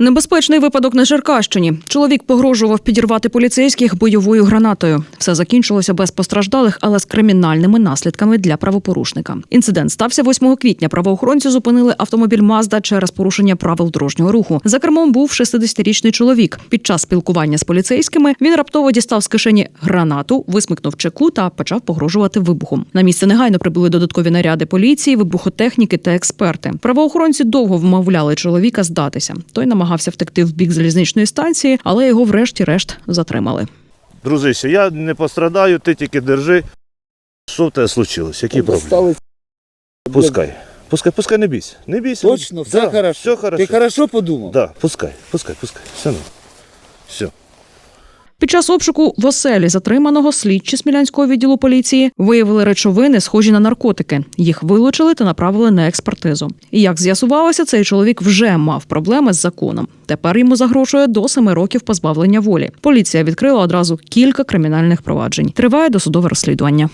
Небезпечний випадок на Черкащині. Чоловік погрожував підірвати поліцейських бойовою гранатою. Все закінчилося без постраждалих, але з кримінальними наслідками для правопорушника. Інцидент стався 8 квітня. Правоохоронці зупинили автомобіль Мазда через порушення правил дорожнього руху. За кермом був 60-річний чоловік. Під час спілкування з поліцейськими він раптово дістав з кишені гранату, висмикнув чеку та почав погрожувати вибухом. На місце негайно прибули додаткові наряди поліції, вибухотехніки та експерти. Правоохоронці довго вмовляли чоловіка здатися. Той намагався втекти в бік залізничної станції, але його врешті-решт затримали. Дружище, я не пострадаю, ти тільки держи. Що в тебе случилось? Які проблеми? Пускай. Пускай, пускай не бійся. Не бійся. Точно, все Да, хорошо. Все хорошо. Ти хорошо подумав? Да, пускай, пускай, пускай. Все, ну. все. Під час обшуку в оселі затриманого слідчі смілянського відділу поліції виявили речовини, схожі на наркотики. Їх вилучили та направили на експертизу. І як з'ясувалося, цей чоловік вже мав проблеми з законом. Тепер йому загрожує до семи років позбавлення волі. Поліція відкрила одразу кілька кримінальних проваджень. Триває досудове розслідування.